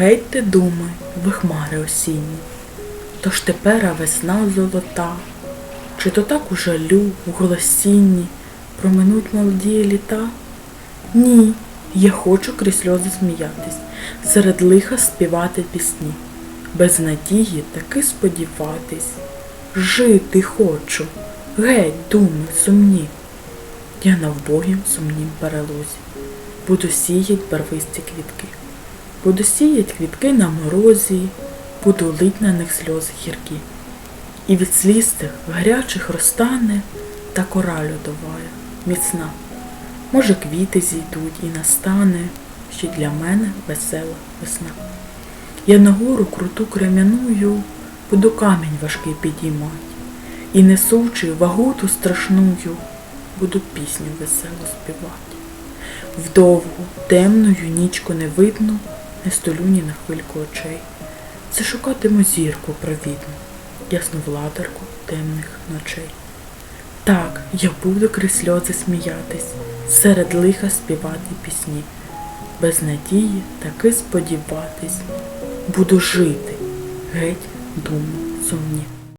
Гетьте думи, ви хмари осінні, то ж тепера весна золота, чи то так у жалю, у голосінні проминуть молоді літа? Ні, я хочу крізь сльози сміятись, серед лиха співати пісні, без надії таки сподіватись, жити хочу, геть, думи, сумні. Я на вбогім сумнім перелозі, буду сіять барвисті квітки, буду сіять квітки на морозі, буду лить на них сльози гіркі. І від сліз тих гарячих розтане та кора льодовая, міцна. Може, квіти зійдуть і настане ще для мене весела весна. Я на гору круту крем'яную, буду камінь важкий підіймать, і несучи вагу ту страшную, буду пісню весело співати. Вдовгу, темною нічку не видно, не столю ні на хвильку очей. Це шукатиму зірку провідну, ясновладарку темних ночей. Так, я буду крізь сльози сміятись, серед лиха співати пісні, без надії таки сподіватись, буду жити, геть, думу, сумні.